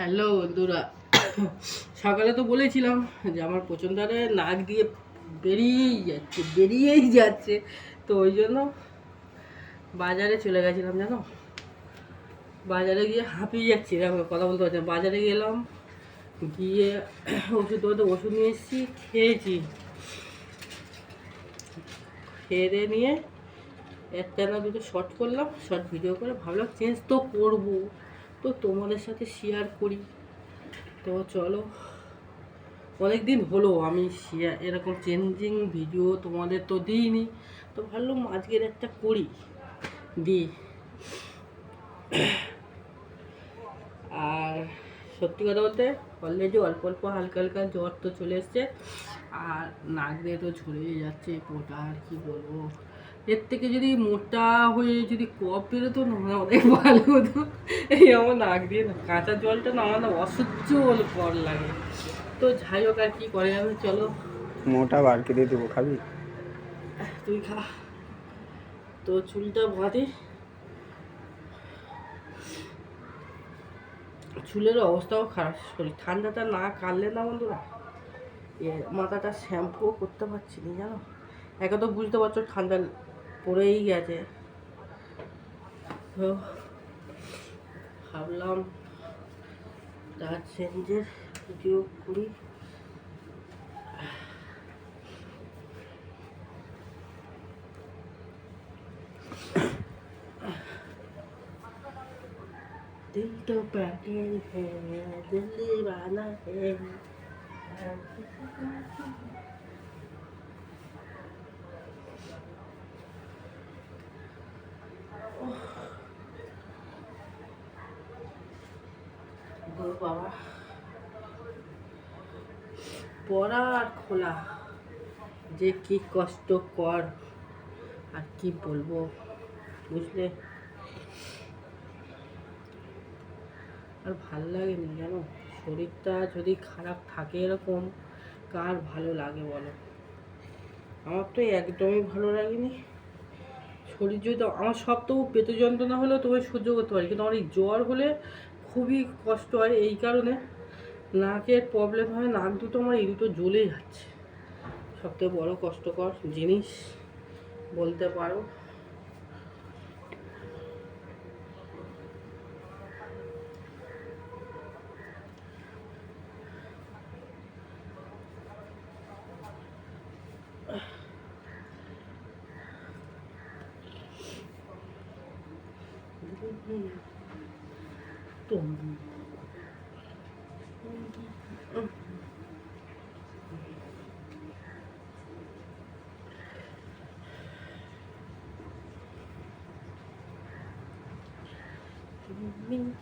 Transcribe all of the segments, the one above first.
Hello বন্ধুরা। সকালে তো বলেছিলাম যে আমার প্রচণ্ড নাক দিয়ে বেরিয়েই যাচ্ছে বেরিয়েই যাচ্ছে। তো ওই জন্য বাজারে চলে গেছিলাম, জানো? বাজারে গিয়ে হাঁপিয়ে যাচ্ছি দেখো কথা বলতে পারছি। বাজারে গেলাম, গিয়ে ওষুধ ওষুধ ওষুধ নিয়ে এসেছি, খেয়েছি। খেয়ে নিয়ে একটা না দুটো শর্ট করলাম শর্ট ভিডিও করে ভাবলাম চেঞ্জ তো করব। তো তোমাদের সাথে শেয়ার করি। তো চলো অনেক দিন হলো আমি শেয়ার এরকম চেঞ্জিং ভিডিও তোমাদের তো দিইনি। তো ভাবলাম আজকের একটা করি, দিই। আর সত্যি কথা বলতে অলরেডি অল্প অল্প হালকা হালকা জ্বর তো চলে এসছে, আর নাক দিয়ে তো ঝরে যাচ্ছে পোটা আর কি বলব। এর থেকে যদি মোটা হয়ে যদি কপ বেরোতো না অনেক ভালো হতো। এই আমার নাক দিয়ে না কাঁচা জলটা না আমার অসহ্য কর লাগে। তো যাই হোক আর কি করে যাবে চলো। মোটা বাড়কে দিয়ে দেবো খাবি? তুই খা। তো চুলটা বাঁধে। চুলের অবস্থাও খারাপ শরীর ঠান্ডাটা না কাটলে না বন্ধুরা এ মাথাটা শ্যাম্পুও করতে পারছি না জানো? একে তো বুঝতে পারছ ঠান্ডা পড়েই গেছে তো ভাবলাম তার চেঞ্জের ভিডিও করি दिल तो पागल है दिल दीवाना है বাবা। পড়া আর খোলা, যে কি কষ্ট কর, আর কি বলব, বুঝলে? আর ভালো লাগে না জানো? শরীরটা যদি খারাপ থাকে এরকম, কার ভালো লাগে বলো? আমার তো একদমই ভালো লাগেনি। শরীর যদি আমার সব তো পেটে যন্ত্রণা হলেও তবে সহ্য করতে পারি, কিন্তু আমার এই জ্বর হলে খুবই কষ্ট হয়। এই কারণে নাকের প্রবলেম হয়, নাক দুটো আমার এই দুটো জ্বলে যাচ্ছে। সবথেকে বড় কষ্টকর জিনিস বলতে পারো। tudo. Give me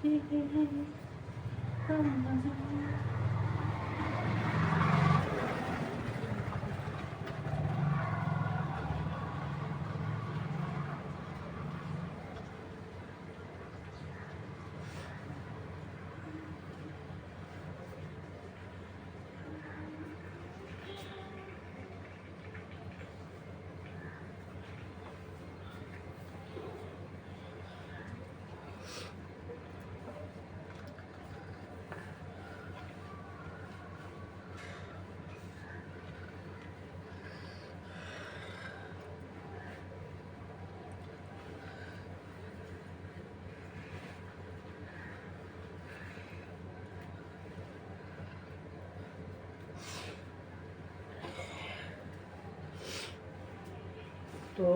তো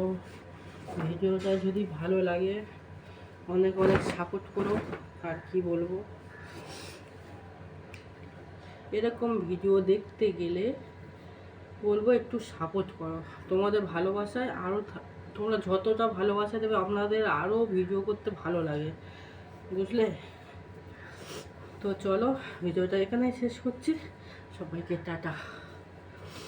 ভিডিওটা যদি ভালো লাগে, অনেক অনেক সাপোর্ট করো, আর কি বলব? এরকম ভিডিও দেখতে গেলে বলব একটু সাপোর্ট করো। তোমাদের ভালোবাসায় আরও তোমরা যতটা ভালোবাসা দেবে, আপনাদের আরও ভিডিও করতে ভালো লাগে। বুঝলে? তো চলো, ভিডিওটা এখানেই শেষ করছি। সবাইকে টাটা।